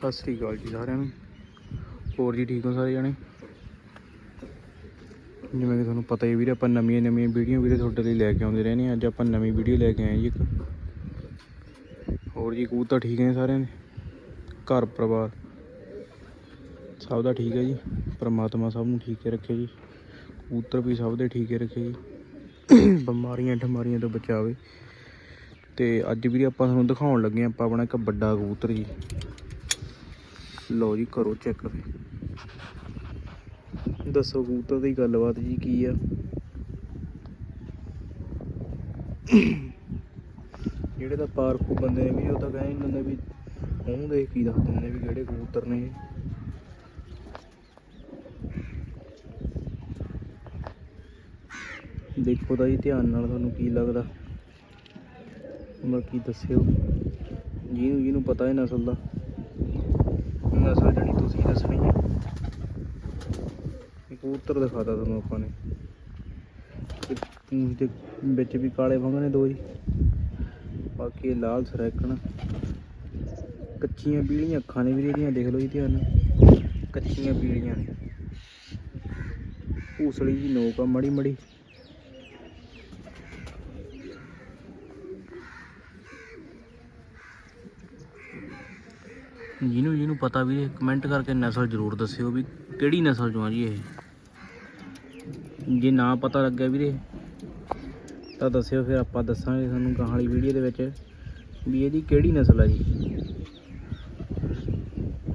ਸਤਿ ਸ੍ਰੀ ਅਕਾਲ ਜੀ ਸਾਰਿਆਂ ਨੂੰ। ਹੋਰ ਜੀ ਠੀਕ ਹੋ ਸਾਰੇ ਜਾਣੇ? ਜਿਵੇਂ ਕਿ ਤੁਹਾਨੂੰ ਪਤਾ ਹੀ ਵੀਰੇ, ਆਪਾਂ ਨਵੀਆਂ ਨਵੀਆਂ ਵੀਡੀਓ ਵੀਰੇ ਤੁਹਾਡੇ ਲਈ ਲੈ ਕੇ ਆਉਂਦੇ ਰਹਿੰਦੇ ਹਾਂ। ਅੱਜ ਆਪਾਂ ਨਵੀਂ ਵੀਡੀਓ ਲੈ ਕੇ ਆਏ ਜੀ ਇੱਕ। ਹੋਰ ਜੀ, ਕਬੂਤਰ ਠੀਕ ਨੇ ਸਾਰਿਆਂ ਦੇ? ਘਰ ਪਰਿਵਾਰ? ਸਭ ਦਾ ਠੀਕ ਹੈ ਜੀ? ਪਰਮਾਤਮਾ ਸਭ ਨੂੰ ਠੀਕ ਹੀ ਰੱਖੇ ਜੀ। ਕਬੂਤਰ ਵੀ ਸਭ ਦੇ ਠੀਕ ਹੀ ਰੱਖੇ ਜੀ। ਬਿਮਾਰੀਆਂ ਠਮਾਰੀਆਂ ਤੋਂ ਬਚਾਵੇ। ਤੇ ਅੱਜ ਵੀਰੇ ਆਪਾਂ ਤੁਹਾਨੂੰ ਦਿਖਾਉਣ ਲੱਗੇ ਹਾਂ, ਆਪਾਂ ਆਪਣਾ ਇੱਕ ਵੱਡਾ ਕਬੂਤਰ ਜੀ। ਲਓ ਜੀ, ਕਰੋ ਚੈੱਕ ਦੱਸੋ ਕਬੂਤਰ ਦੀ ਗੱਲਬਾਤ ਜੀ, ਕੀ ਆ? ਜਿਹੜੇ ਤਾਂ ਪਾਰਕੂ ਬੰਦੇ ਨੇ ਵੀ, ਉਹ ਤਾਂ ਕਹਿੰਦੇ ਹੁੰਦੇ ਵੀ, ਉਹਨੂੰ ਦੇਖ ਕੀ ਦੱਸ ਦਿੰਦੇ ਨੇ ਵੀ ਕਿਹੜੇ ਕਬੂਤਰ ਨੇ। ਦੇਖੋ ਤਾਂ ਜੀ, ਧਿਆਨ ਨਾਲ ਤੁਹਾਨੂੰ ਕੀ ਲੱਗਦਾ। ਬਾਕੀ ਦੱਸਿਓ। ਜਿਹਨੂੰ ਜਿਹਨੂੰ ਪਤਾ ਹੈ ਨਸਲ ਦਾ ਨਸਲ ਜਿਹੜੀ ਤੁਸੀਂ ਦੱਸਣੀ ਹੈ। ਕਬੂਤਰ ਦਿਖਾਤਾ ਤੁਹਾਨੂੰ ਆਪਾਂ ਨੇ। ਪੂੰਛ ਦੇ ਵਿੱਚ ਵੀ ਕਾਲੇ ਵੰਗ ਨੇ ਦੋ ਜੀ। ਬਾਕੀ ਲਾਲ ਸਰੈਕਣ ਕੱਚੀਆਂ ਪੀਲੀਆਂ ਅੱਖਾਂ ਨੇ ਵੀ ਇਹਦੀਆਂ, ਦੇਖ ਲਓ ਜੀ ਧਿਆਨ ਨਾਲ। ਕੱਚੀਆਂ ਪੀਲੀਆਂ ਨੇ। ਭੂਸੜੀ ਜੀ ਨੋਕ ਆ ਮੜੀ ਮੜੀ ਜਿਹਨੂੰ ਜਿਹਨੂੰ ਪਤਾ ਵੀ ਕਮੈਂਟ ਕਰਕੇ ਨਸਲ ਜ਼ਰੂਰ ਦੱਸਿਓ ਵੀ ਕਿਹੜੀ ਨਸਲ ਚੋਂ ਆ ਜੀ ਇਹ। ਜੇ ਨਾ ਪਤਾ ਲੱਗਿਆ ਵੀਰੇ, ਤਾਂ ਦੱਸਿਓ ਫਿਰ ਆਪਾਂ ਦੱਸਾਂਗੇ ਤੁਹਾਨੂੰ ਗਾਹਾਂ ਵਾਲੀ ਵੀਡੀਓ ਦੇ ਵਿੱਚ ਵੀ ਇਹਦੀ ਕਿਹੜੀ ਨਸਲ ਆ ਜੀ।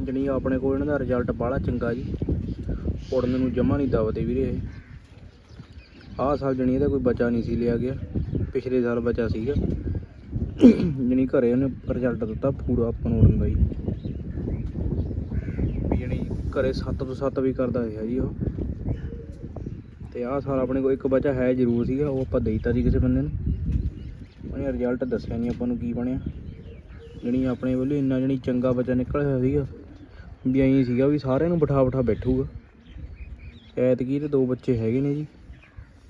ਜਣੀ ਆਪਣੇ ਕੋਲ ਇਹਨਾਂ ਦਾ ਰਿਜ਼ਲਟ ਬਾਹਲਾ ਚੰਗਾ ਜੀ। ਉੜਨ ਨੂੰ ਜਮਾ ਨਹੀਂ ਦਵਦੇ ਵੀਰੇ ਇਹ। ਆਹ ਸਾਲ ਜਣੀ ਇਹਦਾ ਕੋਈ ਬਚਾ ਨਹੀਂ ਸੀ ਲਿਆ ਗਿਆ। ਪਿਛਲੇ ਸਾਲ ਬਚਾ ਸੀਗਾ। ਜਣੀ ਘਰੇ ਉਹਨੇ ਰਿਜ਼ਲਟ ਦਿੱਤਾ ਪੂਰਾ ਆਪਾਂ ਨੂੰ ਉੜਨ ਦਾ ਜੀ ਵੀ ਘਰੇ 7 ਤੋਂ 7 ਵੀ ਕਰਦਾ ਰਿਹਾ ਜੀ ਉਹ। ਤੇ ਆਹ ਸਾਲ ਆਪਣੇ ਕੋਲ ਇੱਕ ਬੱਚਾ ਹੈ ਜ਼ਰੂਰ ਸੀਗਾ, ਉਹ ਆਪਾਂ ਦੇਈਤਾ ਸੀ ਕਿਸੇ ਬੰਦੇ ਨੂੰ। ਉਹਨੇ ਰਿਜ਼ਲਟ ਦੱਸਿਆ ਨਹੀਂ ਆਪਾਂ ਨੂੰ ਕੀ ਬਣਿਆ। ਜਣੀ ਆਪਣੇ ਵੱਲੋਂ ਇੰਨਾ ਜਣੀ ਚੰਗਾ ਬੱਚਾ ਨਿਕਲ ਹੋਇਆ ਸੀਗਾ। ਵੀ ਐਂ ਸੀਗਾ ਵੀ ਸਾਰਿਆਂ ਨੂੰ ਬਿਠਾ ਬਿਠਾ ਬੈਠੂਗਾ। ਐਤਕੀ ਤੇ ਦੋ ਬੱਚੇ ਹੈਗੇ ਨੇ ਜੀ,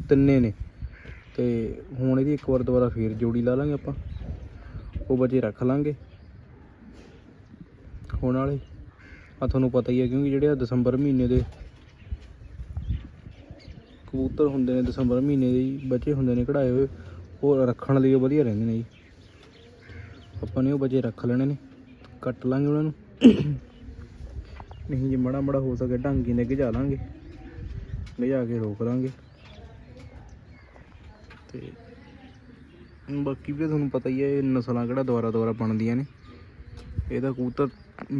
ਤਿੰਨੇ ਨੇ। ਤੇ ਹੁਣ ਇਹਦੀ ਇੱਕ ਵਾਰ ਦੁਬਾਰਾ ਫੇਰ ਜੋੜੀ ਲਾ ਲਾਂਗੇ ਆਪਾਂ। ਉਹ ਬੱਚੇ ਰੱਖ ਲਾਂਗੇ। ਹੋਣ ਵਾਲੇ। ਆ ਤੁਹਾਨੂੰ ਪਤਾ ਹੀ ਹੈ ਕਿਉਂਕਿ ਜਿਹੜੇ ਆ ਦਸੰਬਰ ਮਹੀਨੇ ਦੇ ਕਬੂਤਰ ਹੁੰਦੇ ਨੇ, ਦਸੰਬਰ ਮਹੀਨੇ ਦੇ ਜੀ ਬੱਚੇ ਹੁੰਦੇ ਨੇ ਕਢਾਏ ਹੋਏ, ਉਹ ਰੱਖਣ ਲਈ ਵਧੀਆ ਰਹਿੰਦੇ ਨੇ ਜੀ। ਆਪਾਂ ਨੇ ਉਹ ਬੱਚੇ ਰੱਖ ਲੈਣੇ ਨੇ, ਕੱਟ ਲਾਂਗੇ ਉਹਨਾਂ ਨੂੰ। ਨਹੀਂ ਜੇ, ਮੜਾ ਮੜਾ ਹੋ ਸਕੇ ਢੰਗੀ ਨੇ ਗਿਜਾ ਲਾਂਗੇ ਲਿਜਾ ਕੇ ਰੋਕ ਲਾਂਗੇ। ਤੇ ਬਾਕੀ ਵੀ ਤੁਹਾਨੂੰ ਪਤਾ ਹੀ ਹੈ, ਇਹ ਨਸਲਾਂ ਕਿਹੜਾ ਦੁਆਰਾ ਦੁਆਰਾ ਬਣਦੀਆਂ ਨੇ। ਇਹਦਾ ਕਬੂਤਰ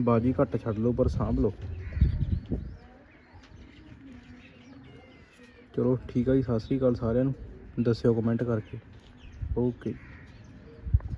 ਬਾਜੀ ਘੱਟ ਛੱਡ ਲਓ, ਪਰ ਸਾਂਭ ਲਓ। ਚਲੋ ਠੀਕ ਆ ਜੀ, ਸਤਿ ਸ੍ਰੀ ਅਕਾਲ ਸਾਰਿਆਂ ਨੂੰ। ਦੱਸਿਓ ਕਮੈਂਟ ਕਰਕੇ। ਓਕੇ